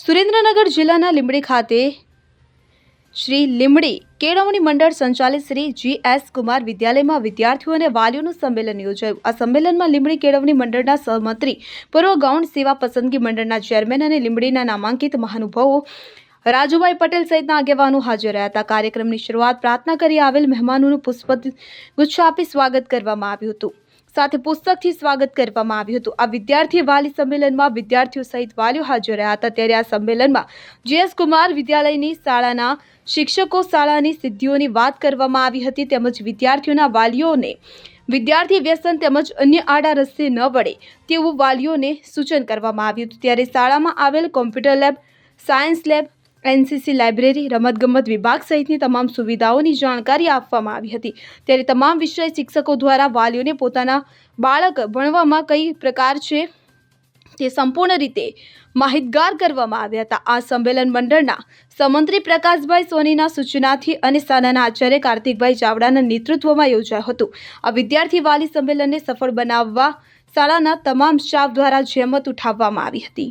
સુરેન્દ્રનગર જિલ્લાના લીંબડી ખાતે શ્રી લીંબડી કેળવણી મંડળ સંચાલિત શ્રી જી એસ કુમાર વિદ્યાલયમાં વિદ્યાર્થીઓ અને વાલીઓનું સંમેલન યોજાયું. આ સંમેલનમાં લીંબડી કેળવણી મંડળના સહમંત્રી, પૂર્વ ગૌણ સેવા પસંદગી મંડળના ચેરમેન અને લીંબડીના નામાંકિત મહાનુભાવો રાજુભાઈ પટેલ સહિતના આગેવાનો હાજર રહ્યા હતા. કાર્યક્રમની શરૂઆત પ્રાર્થના કરી આવેલ મહેમાનોનું પુષ્પ ગુચ્છ આપી સ્વાગત કરવામાં આવ્યું હતું. સાથે પુસ્તકથી સ્વાગત કરવામાં આવ્યું હતું. આ વિદ્યાર્થી વાલી સંમેલનમાં વિદ્યાર્થીઓ સહિત વાલીઓ હાજર રહ્યા હતા. ત્યારે આ સંમેલનમાં જીએસ કુમાર વિદ્યાલયની શાળાના શિક્ષકો શાળાની સિદ્ધિઓની વાત કરવામાં આવી હતી. તેમજ વિદ્યાર્થીઓના વાલીઓને વિદ્યાર્થી વ્યસન તેમજ અન્ય આડા રસ્તે ન વળે તેવું વાલીઓને સૂચન કરવામાં આવ્યું હતું. ત્યારે શાળામાં આવેલ computer lab, science lab NCC library, રમતગમત વિભાગ સહિતની તમામ સુવિધાઓની જાણકારી આપવામાં આવી હતી. ત્યારે તમામ વિષય શિક્ષકો દ્વારા વાલીઓને પોતાના બાળક ભણવામાં કઈ પ્રકાર છે તે સંપૂર્ણ રીતે માહિતગાર કરવામાં આવ્યા હતા. આ સંમેલન મંડળના સમંત્રી પ્રકાશભાઈ સોનીના સૂચનાથી અને શાળાના આચાર્ય કાર્તિકભાઈ ચાવડાના નેતૃત્વમાં યોજાયું હતું. આ વિદ્યાર્થી વાલી સંમેલનને સફળ બનાવવા શાળાના તમામ સ્ટાફ દ્વારા જહેમત ઉઠાવવામાં આવી હતી.